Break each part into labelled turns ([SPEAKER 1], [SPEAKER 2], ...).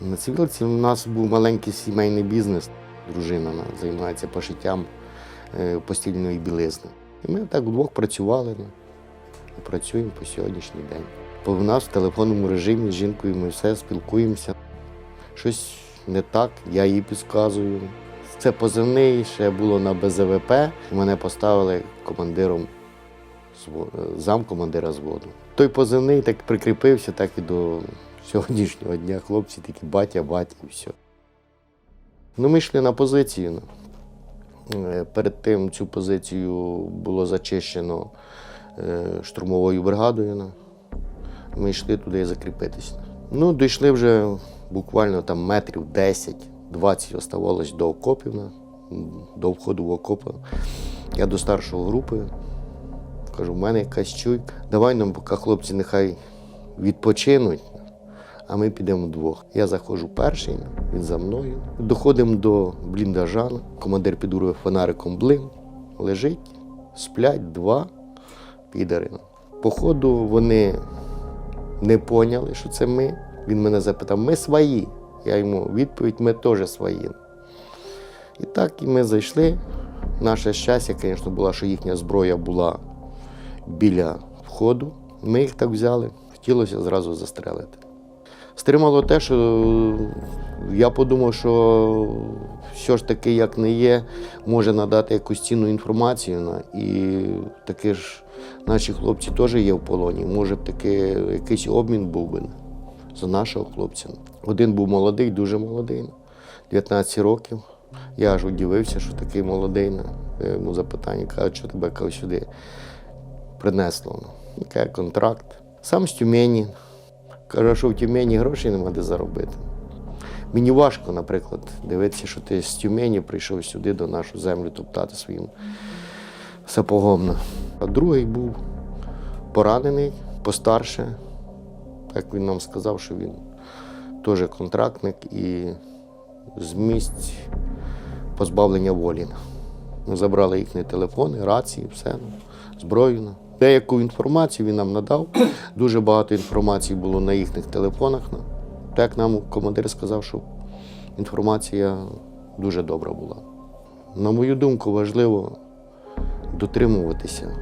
[SPEAKER 1] На цивілці у нас був маленький сімейний бізнес. Дружина займається пошиттям е, постільної білизни. І ми так вдвох працювали ну, і працюємо по сьогоднішній день. Бо в нас в телефонному режимі з жінкою ми все спілкуємося. Щось не так, я їй підказую. Це позивний, ще було на БЗВП. Мене поставили командиром е, замкомандира зводу. Той позивний так прикріпився, так і до сьогоднішнього дня. Хлопці такі батя, батя і все. Ну, ми йшли на позицію. Е, Перед тим цю позицію було зачищено е, штурмовою бригадою. Ми йшли туди закріпитися. Ну, дійшли вже буквально там метрів 10-20 оставалось до окопів, до входу в окопи. Я до старшої групи кажу, в мене якась чуйка. Давай нам, поки хлопці нехай відпочинуть, а ми підемо вдвох. Я заходжу перший, він за мною. Доходимо до бліндажа. Командир підурує фонариком блин, лежить, сплять два підари. Походу, вони не поняли, що це ми. Він мене запитав, ми свої. Я йому відповідь, ми теж свої. І так і ми зайшли. Наше щастя, звісно, було, що їхня зброя була біля входу. Ми їх так взяли, хотілося зразу застрелити. Стримало те, що я подумав, що все ж таки, як не є, може надати якусь цінну інформацію. І таки ж наші хлопці теж є в полоні. Може б таки якийсь обмін був би за нашого хлопця. Один був молодий, дуже молодий, 19 років. Я аж удивився, що такий молодий. Я йому запитання, кажу, що тебе сюди принесло. Ну, контракт. Сам з Тюмені. Каже, що в Тюмені грошей нема де заробити. Мені важко, наприклад, дивитися, що ти з Тюмені прийшов сюди до нашу землю топтати своїм сапогом. А другий був поранений, постарше. Так він нам сказав, що він теж контрактник і з місць позбавлення волі. Ми забрали їхні телефони, рації, все, ну, зброю. Деяку інформацію він нам надав. Дуже багато інформації було на їхніх телефонах. Так нам командир сказав, що інформація дуже добра була. На мою думку, важливо дотримуватися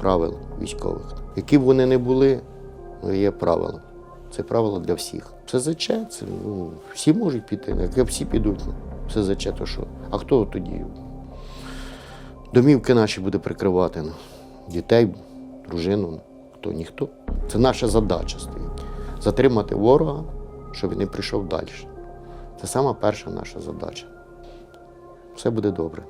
[SPEAKER 1] правил військових. Які б вони не були, є правила. Це правило для всіх. СЗЧ, це ну, всі можуть піти, як всі підуть. ну, СЗЧ, то що? А хто тоді? Домівки наші буде прикривати. Дітей, дружину, ну, хто ніхто. Це наша задача стоїть. Затримати ворога, щоб він не прийшов далі. Це сама перша наша задача. Все буде добре.